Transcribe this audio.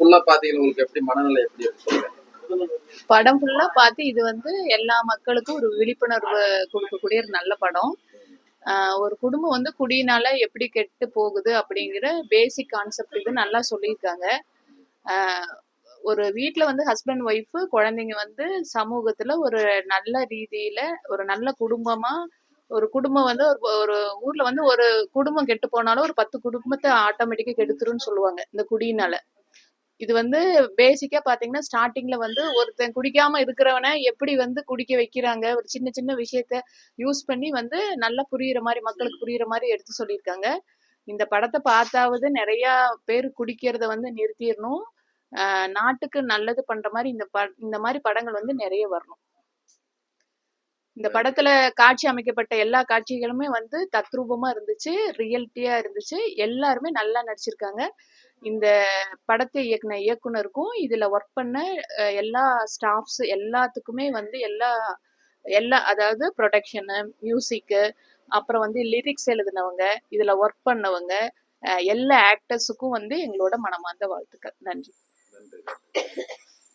ஃபுல்லா பாத்தீங்கன்னா உங்களுக்கு எப்படி மனநிலை எப்படி இருக்கு படம் ஃபுல்லா பார்த்து இது வந்து எல்லா மக்களுக்கும் ஒரு விழிப்புணர்வு கொடுக்கக்கூடிய ஒரு நல்ல படம். ஆஹ் ஒரு குடும்பம் வந்து குடியினால எப்படி கெட்டு போகுது அப்படிங்கிற பேசிக் கான்செப்ட் இது நல்லா சொல்லியிருக்காங்க. ஆஹ் ஒரு வீட்டில் வந்து ஹஸ்பண்ட் ஒய்ஃப் குழந்தைங்க வந்து சமூகத்துல ஒரு நல்ல ரீதியில ஒரு நல்ல குடும்பமா ஒரு குடும்பம் வந்து ஒரு ஒரு ஊர்ல வந்து ஒரு குடும்பம் கெட்டு போனாலும் ஒரு பத்து குடும்பத்தை ஆட்டோமேட்டிக்காக கெடுத்துருன்னு சொல்லுவாங்க இந்த குடியினால. இது வந்து பேசிக்கா பாத்தீங்கன்னா ஸ்டார்டிங்ல வந்து ஒருத்தன் குடிக்காம இருக்கிறவனை எப்படி வந்து குடிக்க வைக்கிறாங்க? ஒரு சின்ன சின்ன விஷயத்த யூஸ் பண்ணி வந்து நல்லா புரியுற மாதிரி மக்களுக்கு புரியுற மாதிரி எடுத்து சொல்லியிருக்காங்க. இந்த படத்தை பார்த்தாவது நிறைய பேர் குடிக்கிறத வந்து நிறுத்திடணும். நாட்டுக்கு நல்லது பண்ற மாதிரி இந்த ப இந்த மாதிரி படங்கள் வந்து நிறைய வரணும். இந்த படத்துல காட்சி அமைக்கப்பட்ட எல்லா காட்சிகளுமே வந்து தத்ரூபமா இருந்துச்சு ரியல்ட்டியா இருந்துச்சு. எல்லாருமே நல்லா நடிச்சிருக்காங்க. இந்த படத்தை இயக்குன இயக்குனருக்கும் இதுல ஒர்க் பண்ண எல்லா ஸ்டாஃப்ஸ் எல்லாத்துக்குமே வந்து எல்லா எல்லா அதாவது ப்ரொடக்ஷனு மியூசிக்கு அப்புறம் வந்து லிரிக்ஸ் எழுதினவங்க இதுல ஒர்க் பண்ணவங்க எல்லா ஆக்டர்ஸுக்கும் வந்து எங்களோட மனமார்ந்த வாழ்த்துக்கள். நன்றி. நன்றி